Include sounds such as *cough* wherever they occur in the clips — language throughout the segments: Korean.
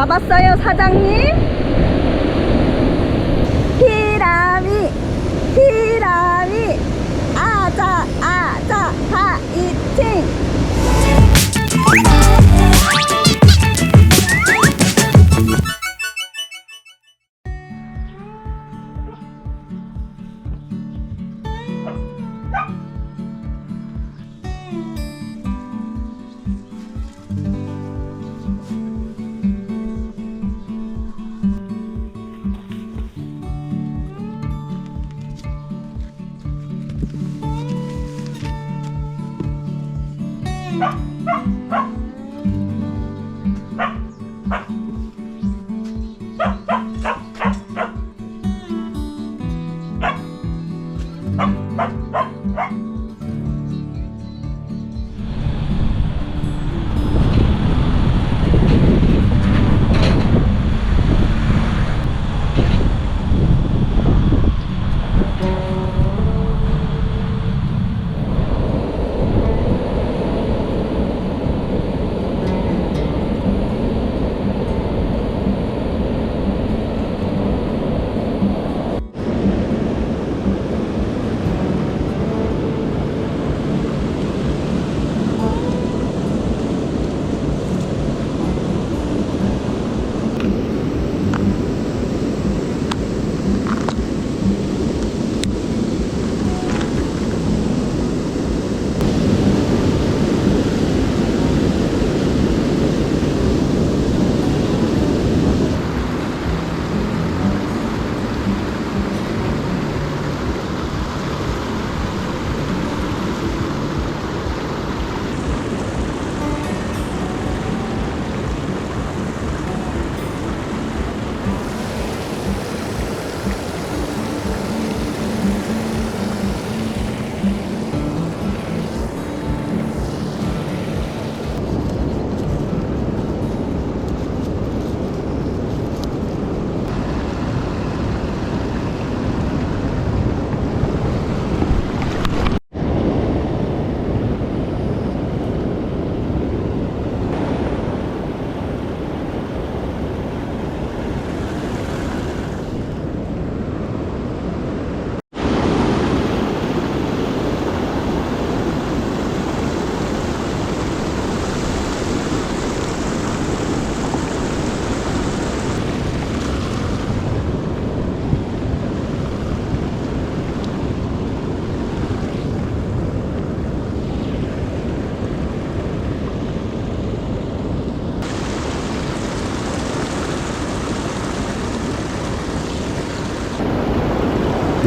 잡았어요, 사장님?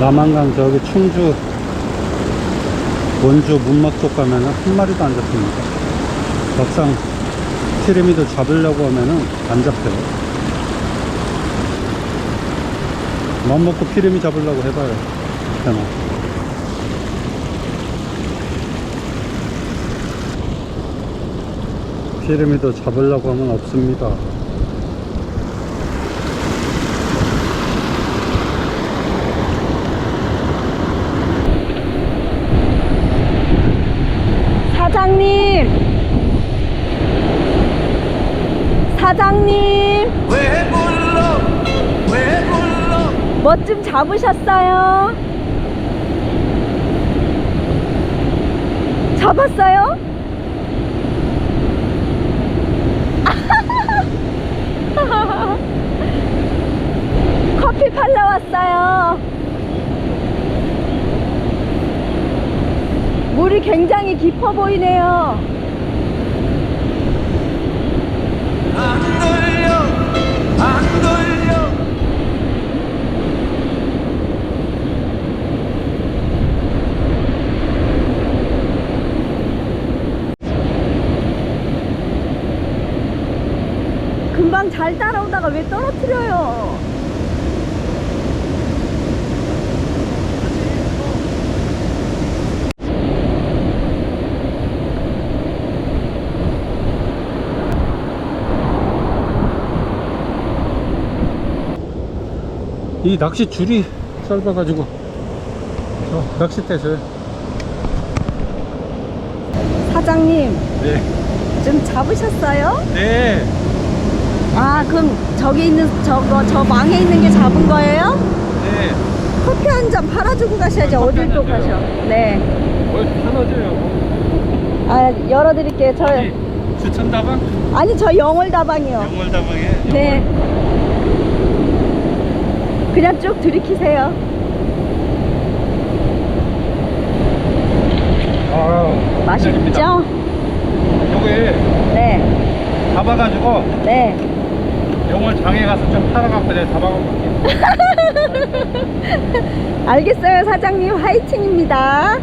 남한강 저기 충주 원주 문막 쪽 가면은 한 마리도 안 잡힙니다. 막상 피라미드 잡으려고 하면은 안 잡혀요. 맘 먹고 피라미 잡으려고 해봐요. 그냥. 피라미드 잡으려고 하면 없습니다. 사장님! 사장님! 왜 불러 왜 불러 뭐 좀 잡으셨어요? 잡았어요? *laughs* 커피 팔러 왔어요. 물이 굉장히 깊어 보이네요. 안 돌려 안 돌려 금방 잘 따라오다가 왜 떨어뜨려요? 이 낚시 줄이 짧아가지고 저 낚싯대 저 사장님, 네. 좀 잡으셨어요? 네. 아, 아 그럼 저기 있는 저거 저 망에 있는 게 잡은 거예요? 네. 커피 한 잔 팔아주고 가셔야지 어딜 또 가셔. 네. 뭘 편하죠? 아 열어드릴게요. 저 추천다방? 아니 저 영월 다방이요. 영월다방에? 네. 그냥 쭉 들이키세요. 아, 맛있죠? 요게 네. 잡아가지고 네. 영월 장에 가서 좀 팔아갖고 내가 잡아갖고 *laughs* 알겠어요, 사장님. 화이팅입니다.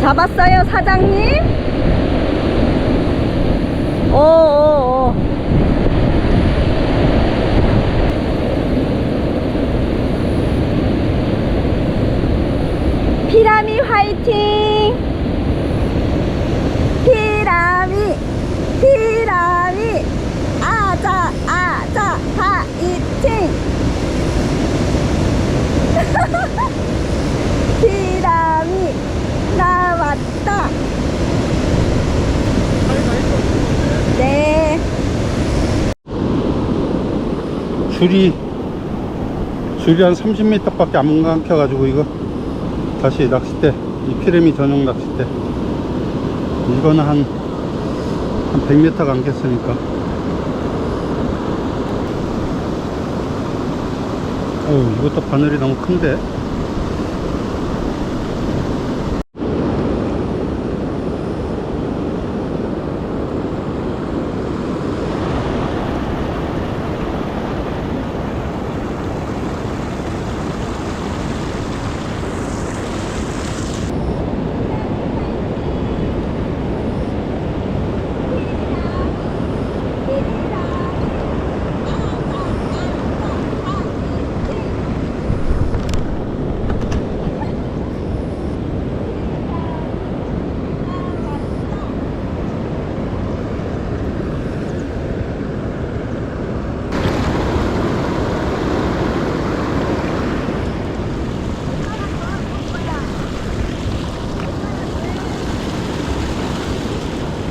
잡았어요, 사장님? 오, 오, 오. 피라미 화이팅! 피라미, 피라미, 아자, 아자, 화이팅! 피라미 나왔다. 네. 줄이 줄이 한 30m밖에 안 감켜가지고 이거 다시 낚싯대 이 피레미 전용 낚싯대. 이거는 한, 한 100m 감겼으니까. 어우 이것도 바늘이 너무 큰데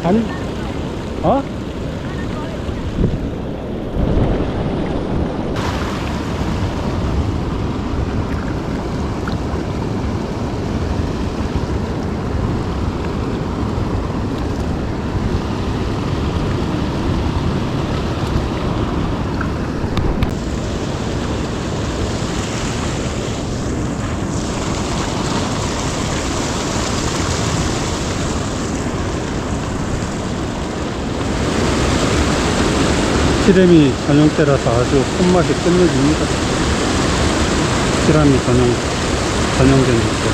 아니 어? 피레미 전용대라서 아주 손맛이 끝내줍니다. 피라미 전용, 전용된 낚싯대.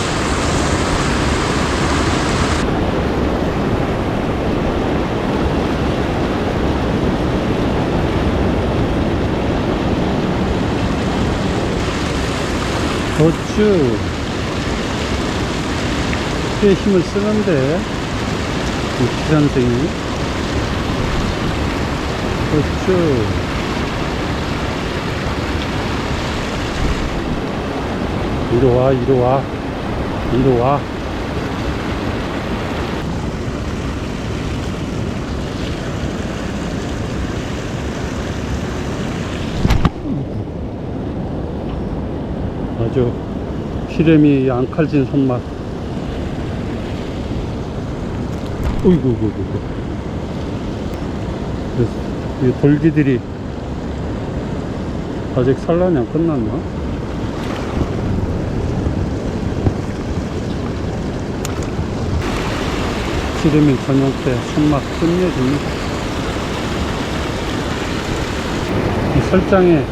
어쭈. 꽤 힘을 쓰는데, 이 피선생이. 그렇죠. 이리 와, 이리 와, 이리 와. 아주 피레미 앙칼진 손맛. 어이구, 어이구, 어이구. 이 돌기들이 아직 산란이 안 끝났나? 기름이 저녁 때 손맛 끝내줍니다. 이 설장에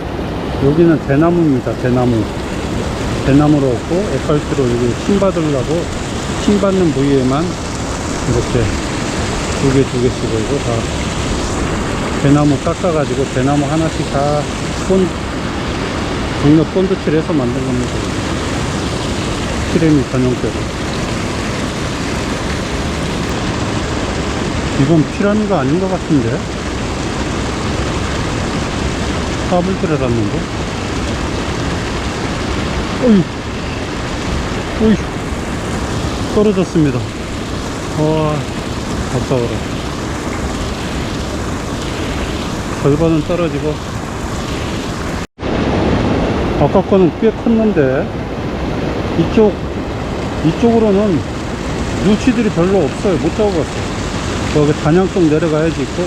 여기는 대나무입니다. 대나무. 대나무로 없고 에팔트로 여기 심 받으려고 심 받는 부위에만 이렇게 두 개 두 개씩 걸고 다 대나무 깎아가지고 대나무 하나씩 다 본, 동력 본드칠해서 만든 겁니다. 피레미 전용대로. 이건 피라미가 아닌 것 같은데? 탑을 들여놨는데? 어이, 어이, 떨어졌습니다. 와, 아까워라. 절반은 떨어지고. 아까 거는 꽤 컸는데 이쪽 이쪽으로는 누치들이 별로 없어요. 못 잡아봤어 거기 단양 쪽 내려가야지 있고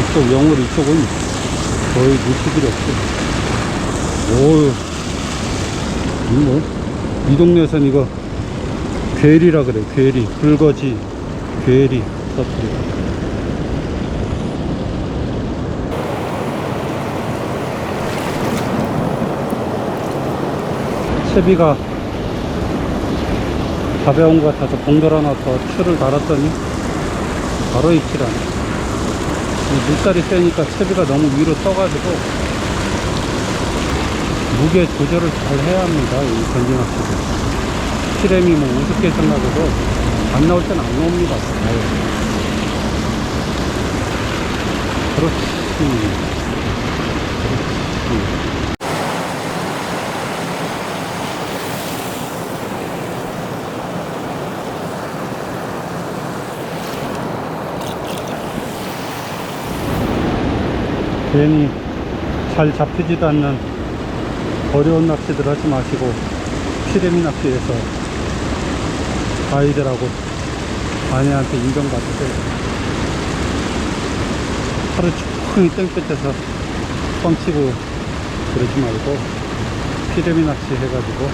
이쪽 영월 이쪽은 거의 누치들이 없어 오이 뭐, 이 동네에선 이거 괴리라 그래 괴리. 붉어지 괴리 서투리 채비가 가벼운 것 같아서 봉돌 하나 더 추를 달았더니 바로 입질 이 물살이 세니까 채비가 너무 위로 떠가지고 무게 조절을 잘 해야 합니다 이 전진학습을 실엠이 뭐 우습게 생각해도 안 나올 땐 안 나옵니다. 아유. 그렇지. 그렇지 괜히 잘 잡히지도 않는 어려운 낚시들 하지 마시고 피레미 낚시에서 아이들하고 아내한테 인정받으세요. 하루 종일 땡볕에서 뻥치고 그러지 말고 피레미 낚시 해가지고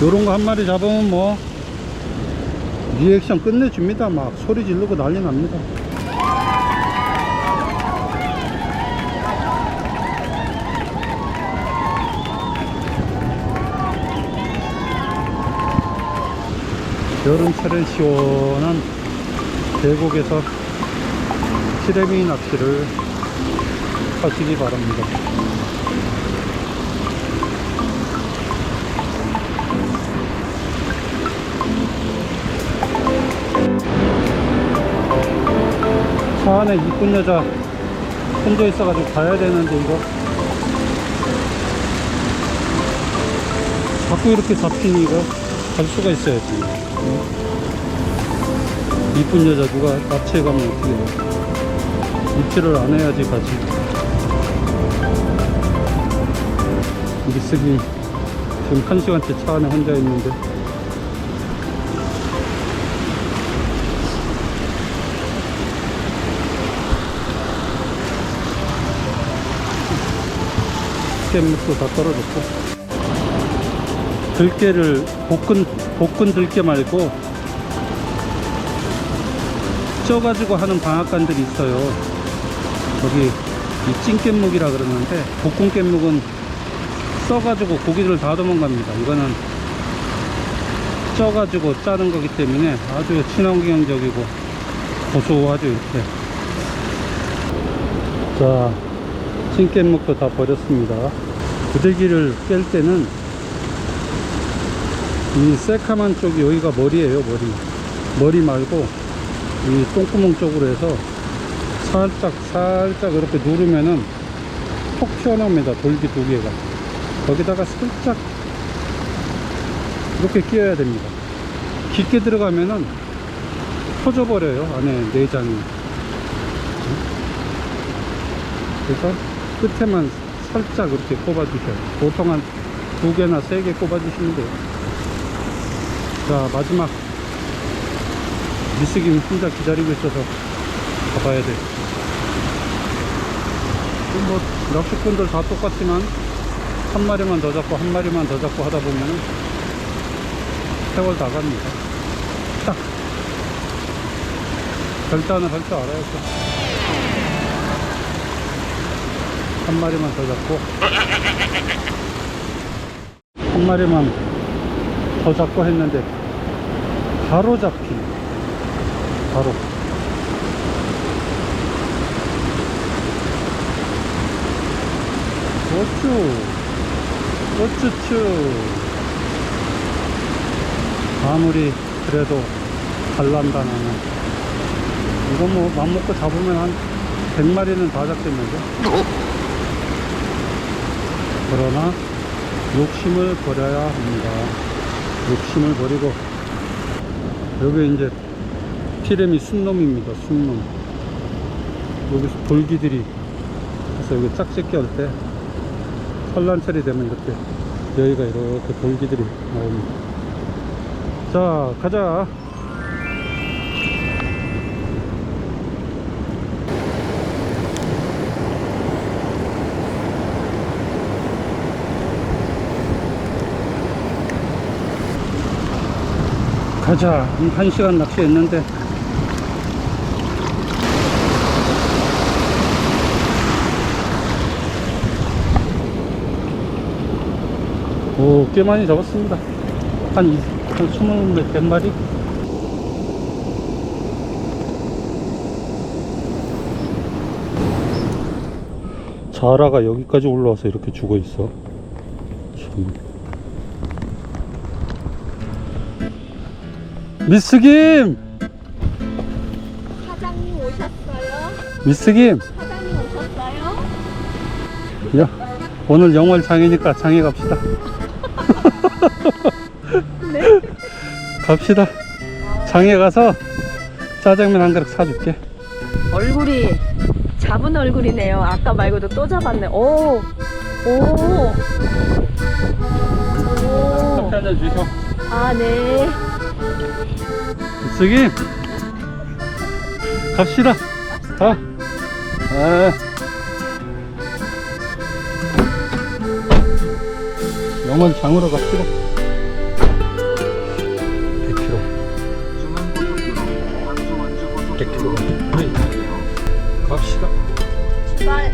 요런 거 한 마리 잡으면 뭐 리액션 끝내줍니다. 막 소리 지르고 난리 납니다 여름철엔 시원한 계곡에서 시래미 낚시를 하시기 바랍니다. 차 안에 이쁜 여자 혼자 있어가지고 가야 되는데 이거 자꾸 이렇게 잡히니 이거 갈 수가 있어야지 이쁜 여자 누가 납치해 가면 어떻게 해. 입질을 안 해야지 가지. 미쓰기. 지금 한 시간째 차 안에 혼자 있는데. 깻잎도 다 떨어졌고. 들깨를 볶은 볶은 들깨 말고 쪄가지고 하는 방앗간들이 있어요. 거기 이 찐깻묵이라 그러는데 볶은 깻묵은 써가지고 고기를 다 도망갑니다. 이거는 쪄가지고 짜는 거기 때문에 아주 친환경적이고 고소하죠 이렇게. 자, 찐깻묵도 다 버렸습니다. 부대기를 깰 때는 이 새카만 쪽이 여기가 머리예요 머리 머리 말고 이 똥구멍 쪽으로 해서 살짝 살짝 이렇게 누르면은 톡 튀어나옵니다. 돌기 두 개가. 거기다가 살짝 이렇게 끼워야 됩니다. 깊게 들어가면은 터져버려요 안에 내장이. 그래서 끝에만 살짝 이렇게 꼽아주셔요. 보통 한 두 개나 세 개 꼽아주시면 돼요. 자 마지막 미스김 혼자 기다리고 있어서 가봐야 돼. 뭐 낚시꾼들 다 똑같지만 한 마리만 더 잡고 한 마리만 더 잡고 하다 보면은 세월 다 갑니다. 딱 결단을 할 줄 알아야죠. 한 마리만 더 잡고 한 마리만 더 잡고 했는데 바로 잡힌 바로. 어쭈 어쭈쭈. 아무리 그래도 갈란다 나는. 이거 뭐 맘먹고 잡으면 한 100마리는 다 잡겠는데 그러나 욕심을 버려야 합니다. 욕심을 버리고. 여기 이제 피레미 순놈입니다 순놈. 여기서 돌기들이 그래서 여기 짝짓기 할 때 산란철이 되면 이렇게 여기가 이렇게 돌기들이 나옵니다. 자 가자. 가자. 한 시간 낚시했는데 오, 꽤 많이 잡았습니다. 한, 이- 한 20몇 몇 마리? 자라가 여기까지 올라와서 이렇게 죽어 있어. 참. 미스 김! 사장님 오셨어요? 미스 김! 사장님 오셨어요? 야, 오늘 영월 장이니까 장에 갑시다. 네. 갑시다. 장에 가서 짜장면 한 그릇 사줄게. 얼굴이 잡은 얼굴이네요. 아까 말고도 또 잡았네. 오, 오, 오. 한잔 주셔. 아, 네. 쓰기 갑시다. 가. 아. 영월 장으로 갑시다. 100km. 100km. 갑시다. 빨.